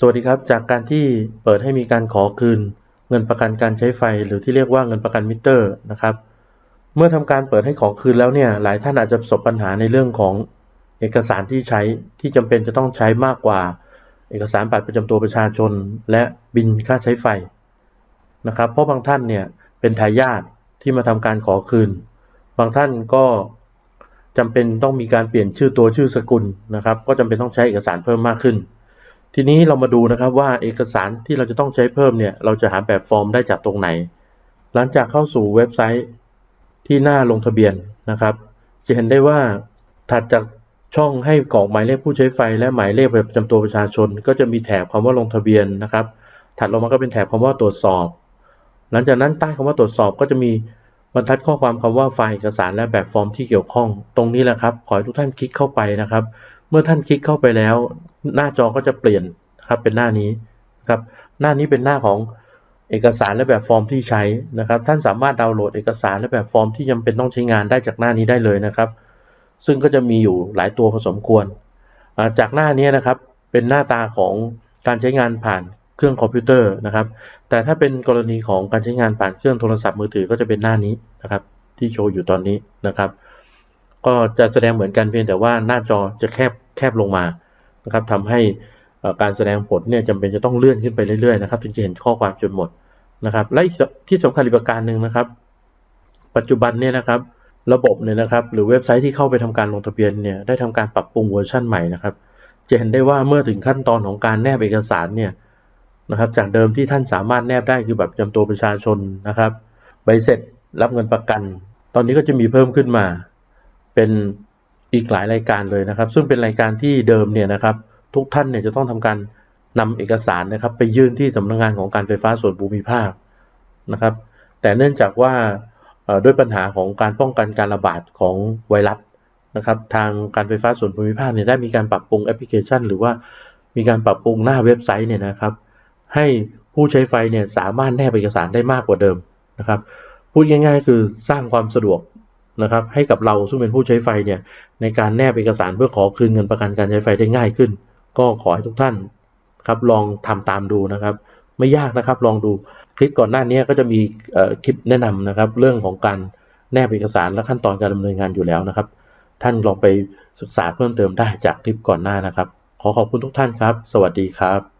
สวัสดีครับ จากการที่เปิดให้มีการขอคืน เงินประกันการใช้ไฟ หรือที่เรียกว่าเงินประกันมิเตอร์นะครับ เมื่อทำการเปิดให้ขอคืนแล้วเนี่ยหลายท่านอาจจะประสบปัญหาในเรื่องของเอกสารที่ใช้ที่จำเป็นจะต้องใช้มากกว่า เอกสารบัตรประจำตัวประชาชน และบินค่าใช้ไฟนะครับเพราะบางท่านเนี่ยเป็นทายาทที่มาทำการขอคืน บางท่านก็จำเป็นต้องมีการเปลี่ยนชื่อตัวชื่อสกุลนะครับ ก็จำเป็นต้องใช้เอกสารเพิ่มมากขึ้น ทีนี้เรามาดูนะครับว่าเอกสารที่เราจะต้องใช้เพิ่มเนี่ย เราจะหาแบบฟอร์มได้จากตรงไหน หลังจากเข้าสู่เว็บไซต์ที่หน้าลงทะเบียนนะครับ จะเห็นได้ว่าถัดจากช่องให้กรอกหมายเลขผู้ใช้ไฟ และหมายเลขประจำตัวประชาชน ก็จะมีแถบคำว่าลงทะเบียนนะครับ ถัดลงมาก็เป็นแถบคำว่าตรวจสอบ หลังจากนั้นใต้คำว่าตรวจสอบก็จะมีบรรทัดข้อความคำว่าไฟล์เอกสารและแบบฟอร์มที่เกี่ยวข้อง ตรงนี้แหละครับ ขอให้ทุกท่านคลิกเข้าไปนะครับ เมื่อท่านคลิกเข้าไปแล้ว หน้าจอก็จะเปลี่ยนครับเป็นหน้านี้ครับหน้านี้เป็นหน้าของเอกสารและแบบฟอร์มที่ใช้นะครับ ท่านสามารถดาวน์โหลดเอกสารและแบบฟอร์มที่จำเป็นต้องใช้งานได้จากหน้านี้ได้เลยนะครับ ซึ่งก็จะมีอยู่หลายตัวพอสมควร จากหน้านี้นะครับเป็นหน้าตาของการใช้งานผ่านเครื่องคอมพิวเตอร์นะครับ แต่ถ้าเป็นกรณีของการใช้งานผ่านเครื่องโทรศัพท์มือถือก็จะเป็นหน้านี้นะครับ ที่โชว์อยู่ตอนนี้นะครับ ก็จะแสดงเหมือนกันเพียงแต่ว่าหน้าจอจะแคบแคบลงมา นะครับทำให้การแสดงผลเนี่ยจำเป็นจะต้องเลื่อนขึ้นไปเรื่อยๆนะครับถึงจะเห็นข้อความจนหมดนะครับและอีกที่สำคัญอีกประการหนึ่งนะครับ ปัจจุบันเนี่ยนะครับระบบเนี่ยนะครับหรือเว็บไซต์ที่เข้าไปทำการลงทะเบียนเนี่ยได้ทำการปรับปรุงเวอร์ชันใหม่นะครับจะเห็นได้ว่าเมื่อถึงขั้นตอนของการแนบเอกสารเนี่ยนะครับจากเดิมที่ท่านสามารถแนบได้คือแบบประจำตัวประชาชนนะครับใบเสร็จรับเงินประกัน ตอนนี้ก็จะมีเพิ่มขึ้นมา เป็น อีกหลายรายการเลยนะครับ ซึ่งเป็นรายการที่เดิมเนี่ยนะครับ ทุกท่านเนี่ยจะต้องทำการนำเอกสารนะครับ ไปยื่นที่สำนักงานของการไฟฟ้าส่วนภูมิภาคนะครับ แต่เนื่องจากว่าด้วยปัญหาของการป้องกันการระบาดของไวรัสนะครับทางการไฟฟ้าส่วนภูมิภาคเนี่ยได้มีการปรับปรุงแอปพลิเคชัน หรือว่ามีการปรับปรุงหน้าเว็บไซต์เนี่ยนะครับ ให้ผู้ใช้ไฟเนี่ยสามารถแนบเอกสารได้มากกว่าเดิมนะครับ พูดง่าย ๆ คือสร้างความสะดวก นะครับให้กับเราซึ่งเป็นผู้ใช้ไฟเนี่ยในการแนบเอกสารเพื่อขอคืนเงินประกันการใช้ไฟได้ง่ายขึ้น ก็ขอให้ทุกท่านครับลองทำตามดูนะครับ ไม่ยากนะครับลองดูคลิปก่อนหน้านี้ก็จะมีเอ่อคลิปแนะนำนะครับ เรื่องของการแนบเอกสารและขั้นตอนการดำเนินงานอยู่แล้วนะครับ ท่านลองไปศึกษาเพิ่มเติมได้จากคลิปก่อนหน้านะครับ ขอขอบคุณทุกท่านครับ สวัสดีครับ